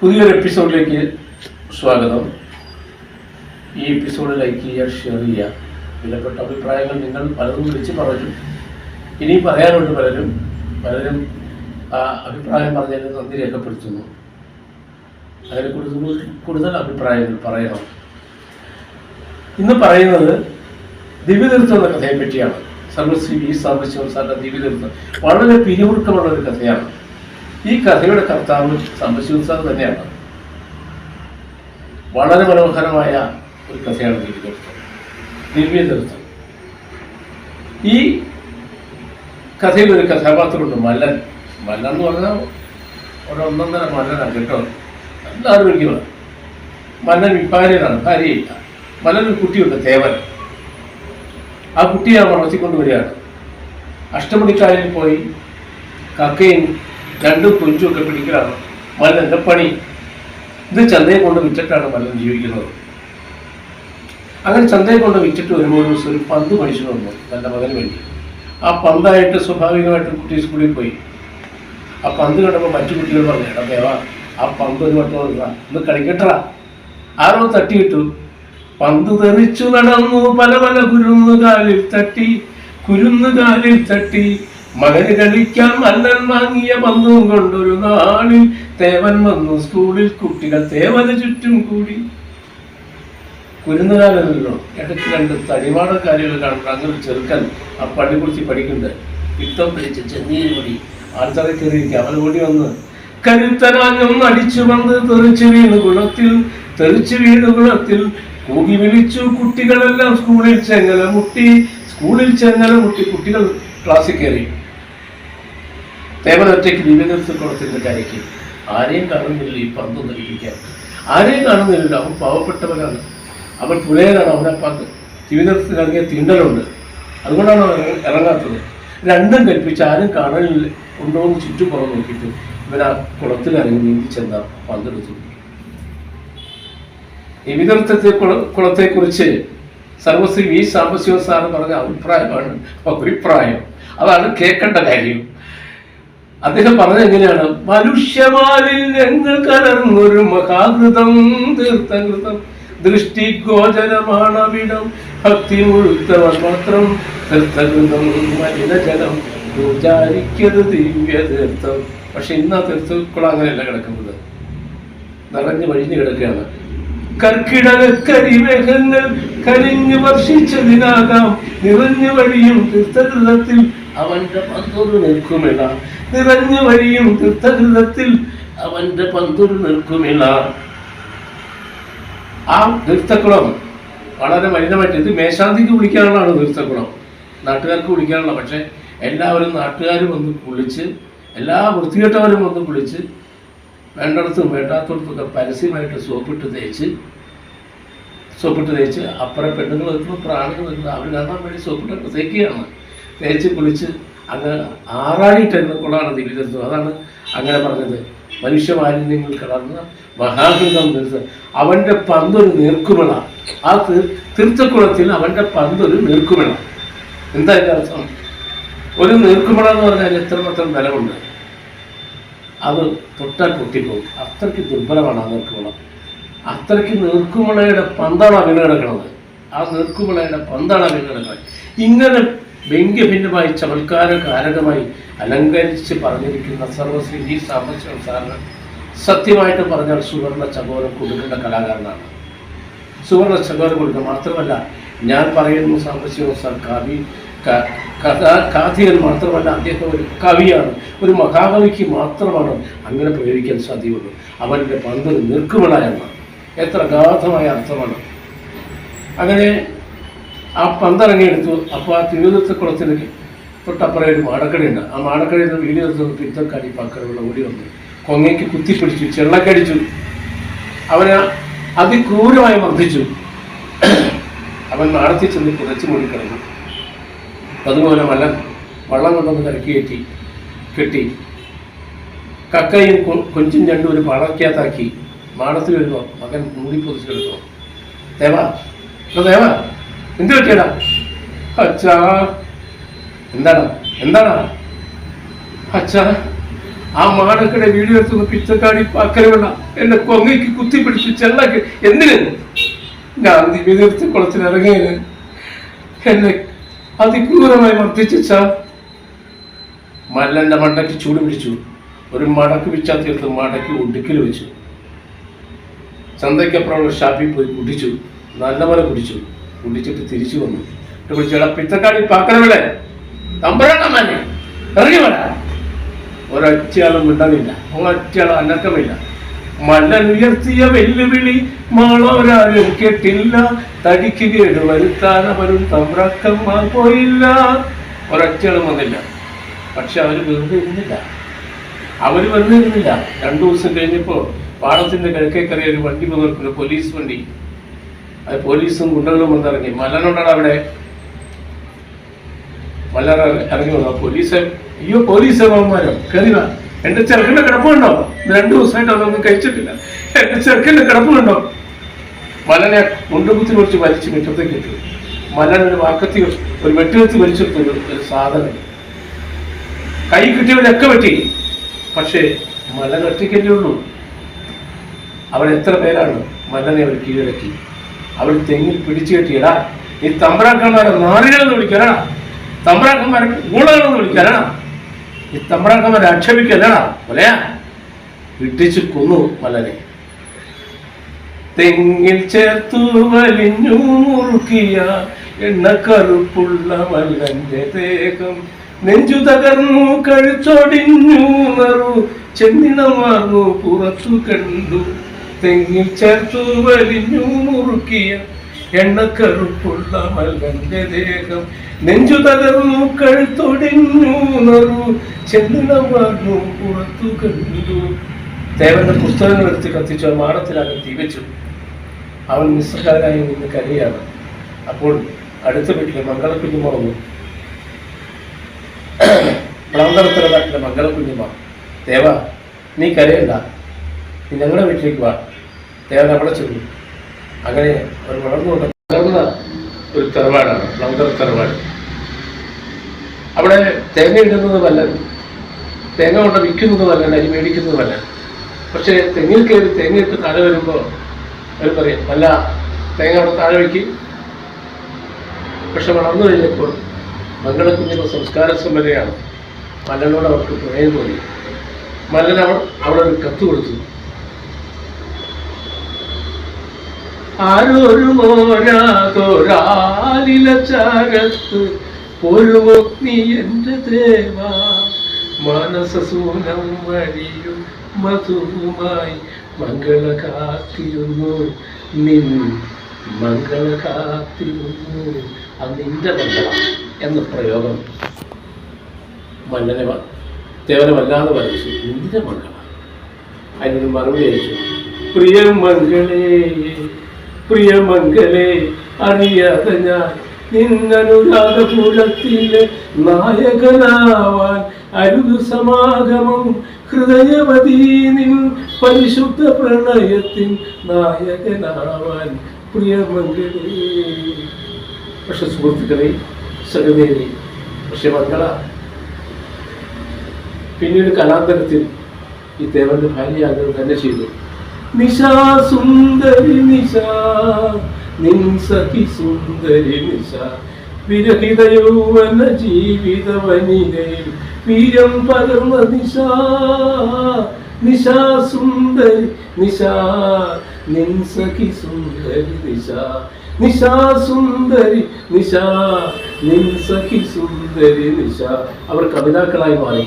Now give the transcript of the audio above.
പുതിയൊരു എപ്പിസോഡിലേക്ക് സ്വാഗതം. ഈ എപ്പിസോഡ് ലൈക്ക് ചെയ്യുക ഷെയർ ചെയ്യുക. വിലപ്പെട്ട അഭിപ്രായങ്ങൾ നിങ്ങൾ പലതും വിളിച്ച് പറഞ്ഞു ഇനി പറയാനുണ്ട് പലരും പലരും അഭിപ്രായം പറഞ്ഞതിന് നന്ദി രേഖപ്പെടുത്തുന്നു. അതിനെ കൂടുതൽ കൂടുതൽ അഭിപ്രായങ്ങൾ പറയണം. ഇന്ന് പറയുന്നത് ദിവ്യതീർത്ഥം എന്ന കഥയെ പറ്റിയാണ് സർവശ്രീ വി സാമ്പശിവൻ സാറിന്റെ ദിവ്യതീർത്ഥം വളരെ പിരിമുറുക്കമുള്ള ഒരു കഥയാണ്. ഈ കഥയുടെ കർത്താവ് സാമ്പശിവൻ സാർ തന്നെയാണ്. വളരെ മനോഹരമായ ഒരു കഥയാണ് ദിവ്യതീർത്ഥം ദിവ്യതീർത്ഥം ഈ കഥയിൽ ഒരു കഥാപാത്രമുണ്ട് മല്ലൻ. മല്ലൻ എന്ന് പറഞ്ഞാൽ ഒരു ഒന്നൊന്നര മല്ലനാണ് കേട്ടോ. എല്ലാവരും വിളിക്കുന്നത് മല്ലൻ വിപ്പാരിയനാണ് ഭാര്യയില്ല. മല്ലൻ ഒരു കുട്ടിയുണ്ട് തേവൻ ആ കുട്ടിയെ വളർത്തിക്കൊണ്ട് വരികയാണ്. അഷ്ടമണിക്കായലിൽ പോയി കക്കയും രണ്ടും കുഞ്ചും ഒക്കെ പിടിക്കലാണ്. മല്ലന്റെ പണി? ഇത് ചന്തയെ കൊണ്ട് വിറ്റിട്ടാണ് മല്ലൻ ജീവിക്കുന്നത്. അങ്ങനെ ചന്തയെ കൊണ്ട് വിറ്റിട്ട് വരുമ്പോൾ ദിവസം ഒരു പന്ത് മനുഷ്യൻ വന്നു തന്റെ മകന് വേണ്ടി. ആ പന്തായിട്ട് സ്വാഭാവികമായിട്ടും കുട്ടി സ്കൂളിൽ പോയി. ആ പന്ത് കണ്ടപ്പോൾ മറ്റു കുട്ടികൾ പറഞ്ഞു ദേവാ ആ പന്ത് ഒരു വട്ടം ഒന്ന് കളിക്കട്ടടാ ആരോ തട്ടിയിട്ടു. പന്ത് തെറിച്ചു നടന്നു പല പല കുരുന്നുകാലിൽ തട്ടി കുരുന്നുകാലിൽ തട്ടി. മകന് കളിക്കാൻ മല്ലൻ വാങ്ങിയ പന്തും കൊണ്ടൊരു നാളിൽ തേവൻ വന്നു സ്കൂളിൽ കുട്ടികൾ തേവന് ചുറ്റും കൂടി. കുരുന്നുകാലോ ഇടയ്ക്ക് രണ്ട് കാര്യങ്ങൾ കാണുമ്പോൾ അങ്ങനെ ചെറുക്കൻ ആ പള്ളി കുറിച്ച് പഠിക്കുന്നുണ്ട്. പിത്തം പിടിച്ച് ചെന്നീര് പൊടി ആൾക്കാരെ കയറിയിരിക്കുക. അവൻ ഓടി വന്ന് കരുത്തനാഞ്ഞൊന്ന് അടിച്ചു വന്ന് തെറിച്ചു വീണ് കുളത്തിൽ തെറിച്ചു വീണ് കുളത്തിൽ. കൂകി വിളിച്ചു കുട്ടികളെല്ലാം സ്കൂളിൽ ചെങ്ങല മുട്ടി സ്കൂളിൽ ചെങ്ങല മുട്ടി കുട്ടികൾ ക്ലാസ്സിൽ കയറി. തേവനൊറ്റയ്ക്ക് ദിവ്യനിർത്തി കൊടുത്തിരുന്ന കരയ്ക്ക് ആരെയും കാണുന്നില്ല ഈ പന്ത് ധരിപ്പിക്കാൻ. ആരെയും കാണുന്നില്ല അവൻ പാവപ്പെട്ടവനാണ്. അവൻ പുലയനാണ്. അവനെ പന്ത് തിരുവനന്തപുരത്തിൽ ഇറങ്ങിയ തിണ്ടലുണ്ട്. അതുകൊണ്ടാണ് അവൻ ഇറങ്ങ- ഇറങ്ങാത്തത്. രണ്ടും കൽപ്പിച്ച് ആരും കാണലില്ല ഉണ്ടോ എന്ന് ചുറ്റുപുറം നോക്കിയിട്ട് ഇവൻ ആ കുളത്തിൽ ഇറങ്ങി നീന്തി ചെന്ന പന്തെടുത്തു. കുള കുളത്തെക്കുറിച്ച് സർവശ്രീ വി സാമ്പശിവ സാറ് പറഞ്ഞ അഭിപ്രായമാണ്. അഭിപ്രായം. അതാണ് കേൾക്കേണ്ട കാര്യം. അദ്ദേഹം പറഞ്ഞത് എങ്ങനെയാണ്? മനുഷ്യമാരിൽ ഞങ്ങൾ കലർന്നൊരു മഹാകൃതം തീർത്ഥകൃതം ദൃഷ്ടി ഗോചരമാണ് അവിടം ഭക്തി മുഴുത്തവർ മാത്രം തീർത്ഥകൃതം മലിനജലം പൂജാരിക്കത് ദിവ്യ തീർത്ഥം. പക്ഷെ ഇന്ന് ആ തീർത്ഥക്കുളം അങ്ങനെയല്ല കിടക്കുന്നത്. നിറഞ്ഞു വഴിഞ്ഞു കിടക്കുകയാണ്. കർക്കിടക കരിമേഘങ്ങൾ കരിഞ്ഞു വർഷിച്ചതിനാകാം. നിറഞ്ഞു വഴിയും തീർത്ഥകൃതത്തിൽ അവന്റെ പന്തൊരു നിൽക്കുമില്ല നിറഞ്ഞു വരിയും തീർത്ഥകൃതത്തിൽ അവന്റെ പന്തൊരു നിൽക്കുമില്ല. ആ തീർത്ഥക്കുളം വളരെ മലിനമായിട്ട് ഇത് മേശാന്തിക്ക് കുളിക്കാനുള്ളതാണ് തീർത്ഥക്കുളം. നാട്ടുകാർക്ക് കുളിക്കാനുള്ള പക്ഷെ എല്ലാവരും നാട്ടുകാരും ഒന്ന് കുളിച്ച് എല്ലാ വൃത്തികെട്ടവരും വന്ന് കുളിച്ച് വേണ്ടടത്തും വേണ്ടാത്തടത്തൊക്കെ പരസ്യമായിട്ട് സോപ്പിട്ട് തേച്ച് സോപ്പിട്ട് തേച്ച് അപ്പുറം പെണ്ണുങ്ങൾ നിൽക്കുന്നു പ്രാണികൾ നിൽക്കുന്നു അവർ കാണാൻ വേണ്ടി സോപ്പിട്ട് തേക്കുകയാണ് തേച്ച് കുളിച്ച് അങ്ങ് ആറാടിയിട്ടിരുന്ന കൊള്ളാണ് ദിവ്യതത്വം അതാണ് അങ്ങനെ പറഞ്ഞത്. മനുഷ്യ മാലിന്യങ്ങൾ കലർന്ന മഹാകൃതം തീർത്ത് അവന്റെ പന്തൊരു നീർക്കുമിള ആ തീർ തീർത്ഥക്കുളത്തിൽ അവന്റെ പന്തൊരു നീർക്കുമിള എന്താ അതിന്റെ അർത്ഥം? ഒരു നീർക്കുമിള എന്ന് പറഞ്ഞാൽ എത്രമാത്രം ബലമുണ്ട്? അത് തൊട്ടാൽ പൊട്ടിപ്പോകും. അത്രയ്ക്ക് ദുർബലമാണ് ആ നീർക്കുമിള അത്രയ്ക്ക് നീർക്കുമിളയുടെ പന്താണ് ആ കിടക്കുന്നത് ആ നീർക്കുമിളയുടെ പന്താണ് വീണ് കിടക്കുന്നത് ഇങ്ങനെ വ്യംഗ്യഭിന്നമായി ചമത്കാര കാരകമായി അലങ്കരിച്ച് പറഞ്ഞിരിക്കുന്ന സർവശ്രീ ജി സാമ്പശിവൻ സാറിന് സത്യമായിട്ട് പറഞ്ഞാൽ സുവർണ ചകോരം കൊടുക്കേണ്ട കലാകാരനാണ്. സുവർണ ചകോരം കൊടുക്കുക മാത്രമല്ല ഞാൻ പറയുന്നു സാമ്പശിവൻ സാർ കവി കാഥികൻ മാത്രമല്ല അദ്ദേഹം ഒരു കവിയാണ്. ഒരു മഹാകവിക്ക് മാത്രമാണ് അങ്ങനെ പ്രയോഗിക്കാൻ സാധ്യമുള്ളൂ അവന്റെ പന്ത് നിൽക്കുമള എന്നാണ്. എത്ര ഗാഥമായ അർത്ഥമാണ്. അങ്ങനെ ആ പന്തിറങ്ങിയെടുത്തു. അപ്പോൾ ആ തിരുവനന്തപുരത്തെ തൊട്ടപ്പുറം ഒരു മാടക്കടയുണ്ട്. ആ മാടക്കടയിൽ നിന്ന് വീട് നിർത്തുന്ന പിത്തക്കാടി പാക്കറുള്ള ഓടി വന്നു. കൊങ്ങയ്ക്ക് കുത്തിപ്പിടിച്ചു ചെള്ളക്കടിച്ചു. അവനെ അതിക്രൂരമായി മർദ്ദിച്ചു. അവൻ നാടത്തി ചെന്ന് പുതച്ചു മൂടിക്കിടന്നു. അതുപോലെ മല വള്ളം കൊണ്ടൊന്ന് കരക്കി കയറ്റി കെട്ടി. കക്കയും കൊഞ്ചും രണ്ടും ഒരു പാടക്കകത്താക്കി മാടത്തിൽ വരുമ്പോൾ മകൻ മൂടി പൊതിച്ചെടുത്തു. ദേവാ ദേവാ. എന്ത് പറ്റിയടാ? അച്ഛാ. എന്താണ്? എന്താണ്? അച്ഛാ ആ മാടക്കടെ വീഡിയോ എടുത്തുന്ന പിച്ചക്കാടി പക്കരവെള്ള എന്നെ കൊങ്ങയ്ക്ക് കുത്തിപ്പിടിച്ച് ചെള്ളക്ക് എന്തിനു? ഗാന്ധി ദിവ്യതീർത്ത് കുളത്തിൽ ഇറങ്ങിയത് എന്നെ അതിക്രൂരമായി മർദ്ദിച്ച മല്ലന്റെ മണ്ടയ്ക്ക് ചൂട് പിടിച്ചു. ഒരു മടക്ക് പിച്ചാ തീർത്ത് മടക്ക് ഒടുക്കിൽ വെച്ചു. ചന്തയ്ക്കപ്പുറമുള്ള ഷാപ്പിൽ പോയി കുടിച്ചു. നല്ലപോലെ കുടിച്ചു. കുടിച്ചിട്ട് തിരിച്ചു വന്നു. എന്നിട്ട് വിളിച്ചേടാ പിത്തക്കാടി പാക്കരവിടെ തമ്പഴക്കമ്മനെ ഇറങ്ങി വരാ ഒരൊറ്റയാളും മിണ്ടണില്ല ഒരൊറ്റയാളും അനക്കമില്ല. മലനുയർത്തിയ വെല്ലുവിളി മാളോരാരും കേട്ടില്ല. തടിക്ക് കേട് വരുത്താൻ അവരും തമ്പ്രക്കന്മാർ പോയില്ല. ഒരൊറ്റയാളും വന്നില്ല. പക്ഷെ അവർ വെറുതെ ഇരുന്നില്ല. അവർ വെറുതെ ഇരുന്നില്ല. രണ്ടു ദിവസം കഴിഞ്ഞപ്പോൾ പാടത്തിന്റെ കിഴക്കേക്കറിയ ഒരു വണ്ടി പോകുന്ന പോലീസ് വണ്ടി. അത് പോലീസും ഗുണ്ടകളും വന്നിറങ്ങി. മല്ലനുണ്ടാണ് അവിടെ മല്ലറ ഇറങ്ങി വന്നു പോലീസ് അയ്യോ പോലീസ് മാമാരോ കയറി വാ. എന്റെ ചെറുക്കന്റെ കിടപ്പുണ്ടോ? രണ്ടു ദിവസമായിട്ട് അതൊന്നും കഴിച്ചിട്ടില്ല. എന്റെ ചെറുക്കന്റെ കിടപ്പുണ്ടോ? മലനെ കൊണ്ടുകുത്തി കുറിച്ച് വലിച്ച് മുറ്റത്തേക്ക് ഇട്ടു. മലൻ ഒരു വാക്കത്തി ഒരു വെട്ടുകത്തി വലിച്ചെടുത്തൊരു ഒരു സാധനം. കൈ കിട്ടിയവരൊക്കെ വെട്ടി. പക്ഷേ മലൻ ഒറ്റയ്ക്കല്ലേ ഉള്ളൂ. അവിടെ എത്ര പേരാണ് മലനെ അവർ കീഴടക്കി? അവർ തെങ്ങിൽ പിടിച്ചു കെട്ടിയടാ ഈ തമ്പ്രാക്കന്മാരെ നാറികളെന്ന് വിളിക്കാനാ തമ്പ്രാക്കന്മാരെ ഊളകളെന്ന് വിളിക്കാനാ ഈ തമ്പ്രാക്കന്മാരെ ആക്ഷേപിക്കല്ലടാ കൊലയാ ഇട്ടിച്ചു കൊന്നു മലനെ തെങ്ങിൽ ചേർത്തു വലിഞ്ഞു മുറുക്കിയ എണ്ണ കറുപ്പുള്ള മല്ലന്റെ ദേഹം നെഞ്ചു തകർന്നു കഴിച്ചൊടിഞ്ഞു നറു ചെന്നിടമാർന്നു പുറത്തു കണ്ടു. തെങ്ങിൽ ചേർത്തു വലിഞ്ഞു മുറുക്കിയ എണ്ണക്കറുപ്പുള്ള മല്ലന്റെ ദേഹം. നെഞ്ചു തകർന്നു കഴുത്തൊടിഞ്ഞു നറു. ചെന്നിടമാർന്നു പുറത്തു കണ്ടു. ദേവന്റെ പുസ്തകങ്ങൾ എടുത്ത് കത്തിച്ചു ആ മാടത്തിലകം തികച്ചു അവൻ നിസ്സഹാരായി നിന്ന് കരയാണ്. അപ്പോൾ അടുത്ത വീട്ടിലെ മംഗളക്കുഞ്ഞുമ വന്നു. പ്രാന്തരത്തിലെ നാട്ടിലെ മംഗളക്കുഞ്ഞുമ ദേവ നീ കരയണ്ട. നീ ഞങ്ങളുടെ വീട്ടിലേക്ക് വാ. ദേവൻ അവിടെ ചെന്നു അങ്ങനെ ഒരു വളർന്നുകൊണ്ട് വളർന്ന ഒരു തറവാടാണ് പ്ലാന്തറ തറവാട്. അവിടെ തേങ്ങ ഇടുന്നത് വല്ല തേങ്ങ കൊണ്ട് വിൽക്കുന്നത് വല്ല അരി മേടിക്കുന്നത് വല്ല പക്ഷേ തെങ്ങിൽ കയറി തേങ്ങ ഇട്ട് താഴെ വരുമ്പോൾ അവർ പറയും അല്ല തേങ്ങ അവിടെ താഴെ വയ്ക്കും പക്ഷെ വളർന്നു കഴിഞ്ഞപ്പോൾ മംഗളക്കുഞ്ഞിന്റെ സംസ്കാര സമ്പന്നയാണ് മല്ലനോട് അവർക്ക് പ്രണയം തോന്നി. മല്ലൻ അവൾ അവിടെ ഒരു കത്ത് കൊടുത്തു. ആരൊരു മോരാതൊരാലില ചാരത്ത് എന്റെ ദേവാ. മാനസസൂനം വഴിയും മധുവുമായി മംഗള കാത്തിരുന്നു. നിൻ മംഗള കാത്തിരുന്നു. അത് മംഗള എന്ന പ്രയോഗം മണ്ണനെ വല്ലാതെ വരച്ചു നിന്റെ മംഗള. അതിനൊരു മറുപടി അയച്ചു. പ്രിയമംഗളേ പ്രിയമംഗളേ അറിയാതെ ഞാൻ നിന്നനുരാഗപുരത്തിലെ നായകനാവാൻ അരുതു സമാഗമം ഹൃദയവതീ നിൻ പരിശുദ്ധ പ്രണയത്തിൻ നായകനാവാൻ പ്രിയമംഗലേ. പക്ഷെ സുഹൃത്തുക്കളെ സഹദേവി പക്ഷെ മംഗള പിന്നീട് കലാന്തരത്തിൽ ഈ ദേവന്റെ ഭാര്യയാകുന്നത് തന്നെ ചെയ്തു. നിശാ സുന്ദരി നിശാ നിൻ സഖി സുന്ദരി നിശാ. വിരഹിത യൗവന ജീവിത വനിതയിൽ വീരം പകർന്ന നിശാ. നിശാ സുന്ദരി നിശാ നിൻ സഖി സുന്ദരി നിശാ. നിശാ സുന്ദരി നിശാ നിൻ സഖി സുന്ദരി നിശാ. അവർ കവിതാക്കളായി മാറി.